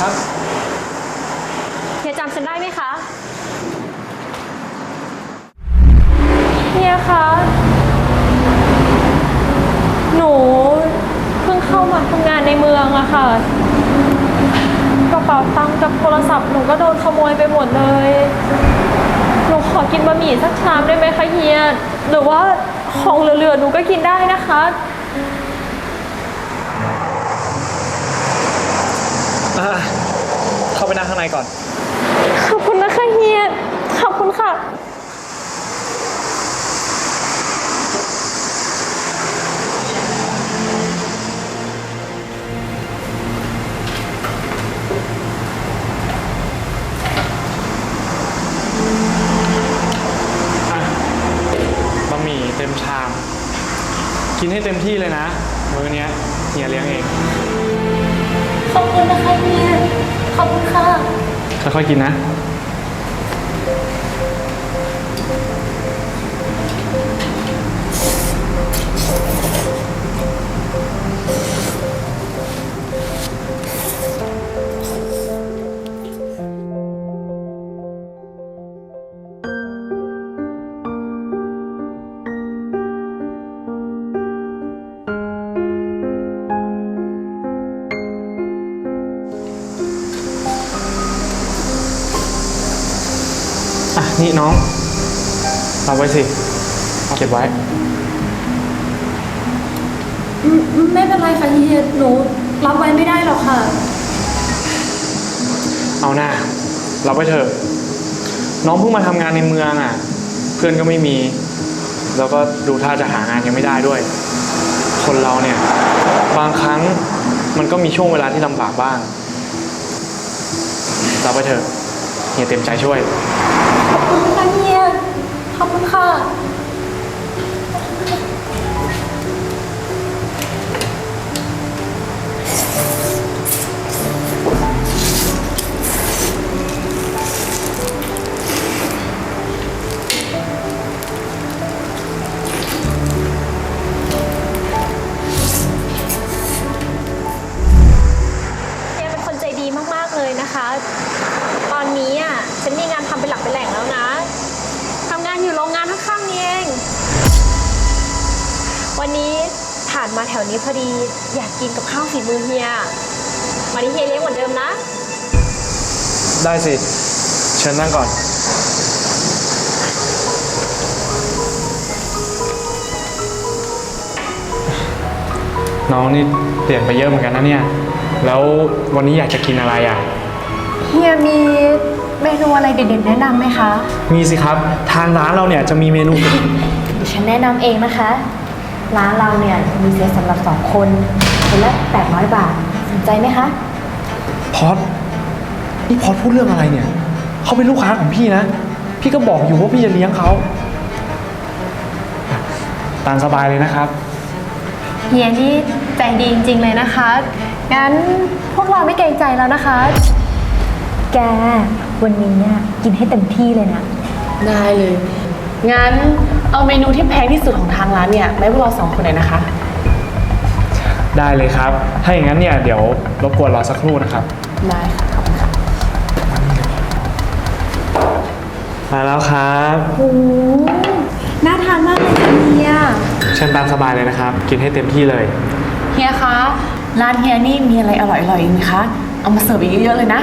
ครับ เฮียจำฉันได้ไหมคะ เฮียคะ หนูเพิ่งเข้ามาทำงานในเมืองอะค่ะ กระเป๋าตังค์กับโทรศัพท์หนูก็โดนขโมยไปหมดเลย หนูขอกินบะหมี่สักชามได้ไหมคะเฮีย หรือว่าของเหลือๆหนูก็กินได้นะคะ อ่าเข้าไปนั่งข้างในก่อน ขอบคุณนะคะเฮีย ขอบคุณค่ะ อะบะหมี่เต็มชาม กินให้เต็มที่เลยนะมื้อเนี้ยเฮียเลี้ยงเอง ขอบคุณนะคะเฮีย ขอบคุณค่ะ ค่อยๆกินนะ อะนี่น้องรับไว้สิเก็บไว้ไม่เป็นไรค่ะเฮียหนูรับไว้ไม่ได้หรอกค่ะ เอาหน้ารับไว้เถอะ น้องเพิ่งมาทำงานในเมืองอะ เพื่อนก็ไม่มี แล้วก็ดูท่าจะหางานยังไม่ได้ด้วย คนเราเนี่ย บางครั้งมันก็มีช่วงเวลาที่ลำบากบ้างรับไว้เถอะเฮียเต็มใจช่วย ขอบคุณค่ะเฮียขอบคุณค่ะ วนี้พอดีอยากกินกับข้าวฝีมือเฮียวันนี้เฮียเลี้ยงเหมือนเดิมนะ ได้สิ เชิญนั่งก่อน น้องนี่เปลี่ยนไปเยอะเหมือนกันนะเนี่ย แล้ววันนี้อยากจะกินอะไรอะ เฮียมีเมนูอะไรเด็ดๆแนะนำไหมคะ มีสิครับ ทางร้านเราเนี่ยจะมีเมนู ดิฉันแนะนำเองนะคะ ร้านเราเนี่ยมีเซตสำหรับสองคนคนละ800 บาท สนใจไหมคะ พอดนี่พอดพูดเรื่องอะไรเนี่ย เขาเป็นลูกค้าของพี่นะ พี่ก็บอกอยู่ว่าพี่จะเลี้ยงเขาอะตามสบายเลยนะครับ เฮียนี่ใจดีจริงๆเลยนะคะ งั้นพวกเราไม่เกรงใจแล้วนะคะ แก วันนี้เนี่ยกินให้เต็มที่เลยนะ ได้เลย งั้นเอาเมนูที่แพงที่สุดของทางร้านเนี่ยไม่พวกเราสองคนเลยนะคะ ได้เลยครับ ถ้าอย่างนั้นเนี่ยเดี๋ยวรบกวนรอสักครู่นะครับ ได้ค่ะขอบคุณค่ะมาแล้วครับน่าทานมากเลยค่ะเฮียเชิญตามสบายเลยนะครับ กินให้เต็มที่เลย เฮียคะร้านเฮียนี่มีอะไรอร่อยๆอีกไหมคะ เอามาเสิร์ฟอีกเยอะๆเลยนะ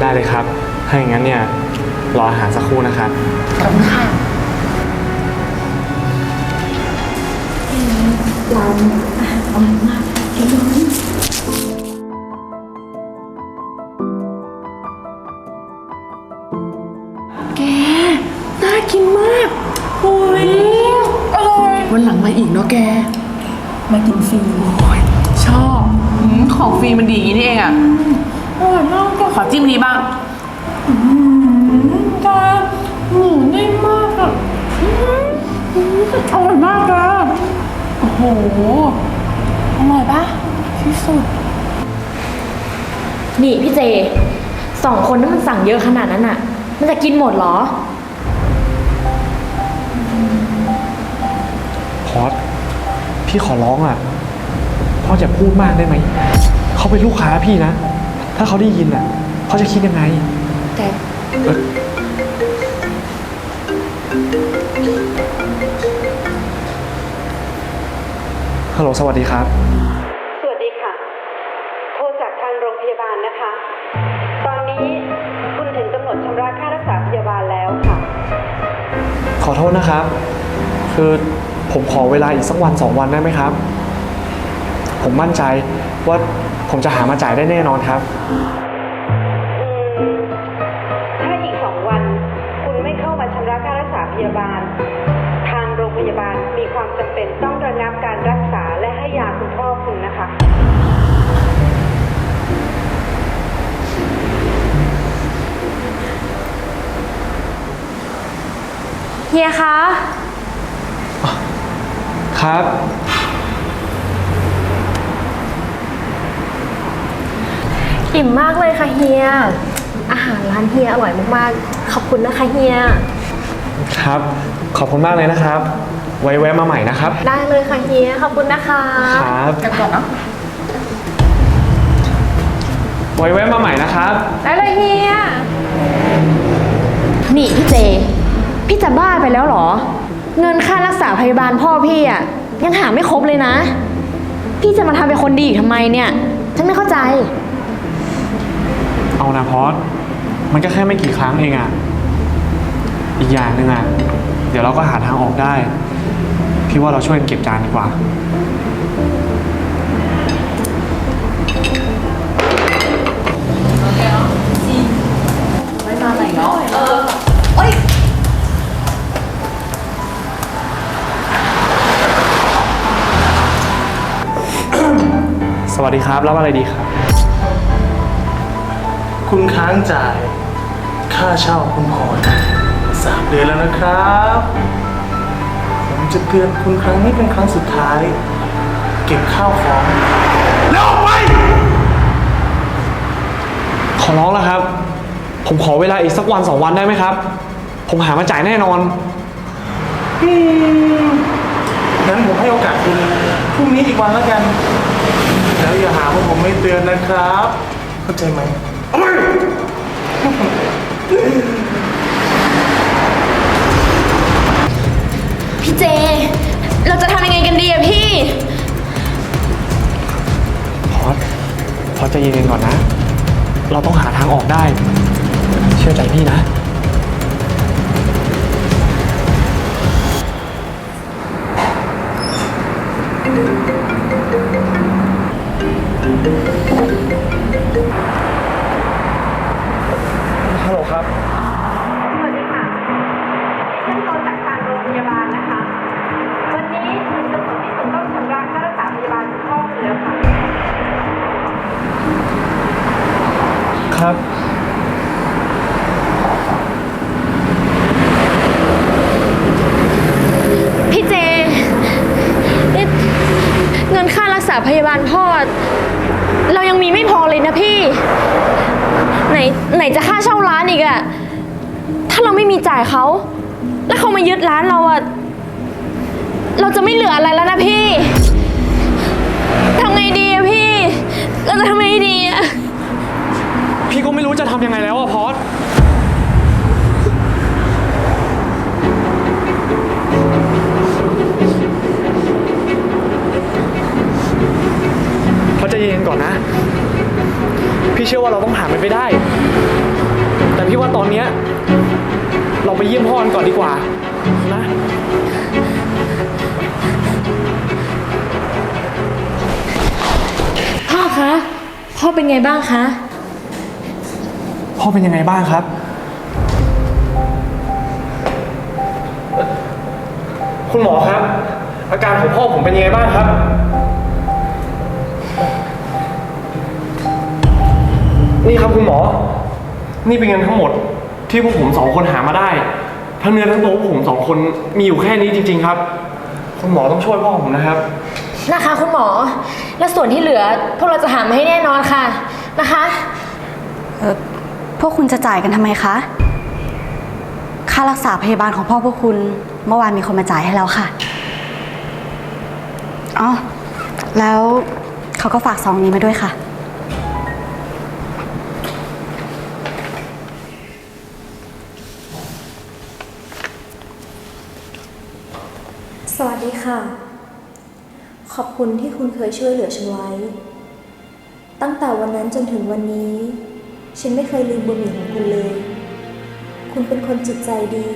ได้เลยครับ ถ้าอย่างนั้นเนี่ยรออาหารสักครู่นะครับ ขอบคุณค่ะแก น่ากินมากโอ้ยอร่อยวันหลังมาอีกเนาะแก มากินฟรีโอ้ยชอบอืมของฟรีมันดีอย่างนี้นี่เองอะ อร่อยมากแกขอจิ้มนี้บ้างอืมแก หมูนิ่มมากอะอืมอืมอร่อยมากแกโอ้โห อร่อยปะที่สุด นี่พี่เจสองคนนั้นมันสั่งเยอะขนาดนั้นอะ มันจะกินหมดเหรอ พอดพี่ขอร้องอะผออย่าพูดมากได้ไหม เขาเป็นลูกค้าพี่นะ ถ้าเขาได้ยินอะ เขาจะคิดยังไง แต่ เอ่อ ฮัลโหลสวัสดีครับ สวัสดีค่ะ โทรจากทางโรงพยาบาลนะคะ ตอนนี้คุณถึงกำหนดชำระค่ารักษาพยาบาลแล้วค่ะ ขอโทษนะครับ คือผมขอเวลาอีกสักวันสองวันได้ไหมครับ ผมมั่นใจว่าผมจะหามาจ่ายได้แน่นอนครับ คุณพ่อคุณนะคะ เฮียคะ ครับ อิ่มมากเลยค่ะเฮีย อาหารร้านเฮียอร่อยมากๆ ขอบคุณนะคะเฮีย ครับ ขอบคุณมากเลยนะครับ ไว้แวะมาใหม่นะครับ ได้เลยค่ะเฮียขอบคุณนะคะครับ กันก่อนเนาะไว้แวะมาใหม่นะครับ ได้เลยเฮียนี่พี่เจ พี่จะบ้าไปแล้วเหรอ เงินค่ารักษาพยาบาลพ่อพี่อะยังหาไม่ครบเลยนะ พี่จะมาทำเป็นคนดีอีกทำไมเนี่ย ฉันไม่เข้าใจ เอานะพอสมันก็แค่ไม่กี่ครั้งเองอะอีกอย่างหนึ่งอะเดี๋ยวเราก็หาทางออกได้ พี่ว่าเราช่วยกันเก็บจานดีกว่า ไม่มาไหนเนาะสวัสดีครับรับอะไรดีครับ คุณค้างจ่าย ค่าเช่าคุณพรสามเดือนแล้วนะครับ จะเตือนคุณครั้งนี้เป็นครั้งสุดท้าย เก็บข้าวของ แล้วออกไป ขอร้องแล้วครับ ผมขอเวลาอีกสักวันสองวันได้ไหมครับ ผมหามาจ่ายแน่นอนอืมงั้นผมให้โอกาสคุณพรุ่งนี้อีกวันแล้วกัน แล้วอย่าหาว่าผมไม่เตือนนะครับ เข้าใจไหมเอาไป พี่เจ เราจะทำยังไงกันดีอะพี่ พอดพอดใจะเย็นๆก่อนนะ เราต้องหาทางออกได้ เชื่อใจพี่นะ ครับ พี่เจนี่เงินค่ารักษาพยาบาลพ่อ เรายังมีไม่พอเลยนะพี่ ไหนไหนจะค่าเช่าร้านอีกอะถ้าเราไม่มีจ่ายเขา แล้วเขามายึดร้านเราอะเราจะไม่เหลืออะไรแล้วนะพี่ทำไงดีอะพี่ เราจะทำไงดีอะ พี่ก็ไม่รู้จะทำยังไงแล้วอะพอสพอใจะเย็นๆก่อนนะ พี่เชื่อว่าเราต้องผ่านมันไปได้ แต่พี่ว่าตอนเนี้ยเราไปเยี่ยมพ่อกันก่อนดีกว่า นะ พ่อคะ พ่อเป็นไงบ้างคะ พ่อเป็นยังไงบ้างครับ คุณหมอครับ อาการของพ่อผมเป็นยังไงบ้างครับ นี่ครับคุณหมอ นี่เป็นเงินทั้งหมดที่พวกผมสองคนหามาได้ ทั้งเนื้อทั้งตัวพวกผมสองคนมีอยู่แค่นี้จริง ๆ ครับ คุณหมอต้องช่วยพ่อผมนะครับ นะคะคุณหมอ และส่วนที่เหลือพวกเราจะหามาให้แน่นอนค่ะนะคะ พวกคุณจะจ่ายกันทำไมคะ ค่ารักษาพยาบาลของพ่อพวกคุณ เมื่อวานมีคนมาจ่ายให้แล้วค่ะ อ๋อ แล้วเขาก็ฝากซองนี้มาด้วยค่ะ สวัสดีค่ะ ขอบคุณที่คุณเคยช่วยเหลือฉันไว้ ตั้งแต่วันนั้นจนถึงวันนี้ ฉันไม่เคยลืมบุญหมิ่นของคุณเลย คุณเป็นคนจิตใจดี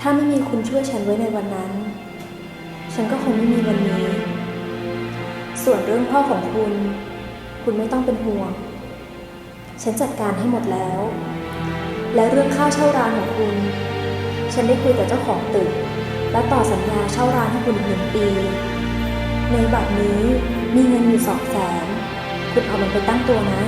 ถ้าไม่มีคุณช่วยฉันไว้ในวันนั้น ฉันก็คงไม่มีวันนี้ ส่วนเรื่องพ่อของคุณ คุณไม่ต้องเป็นห่วง ฉันจัดการให้หมดแล้ว และเรื่องค่าเช่าร้านของคุณ ฉันได้คุยกับเจ้าของตึก และต่อสัญญาเช่าร้านให้คุณหนึ่งปี ในบัตรนี้มีเงินอยู่สองแสนคุณเอามันไปตั้งตัวนะ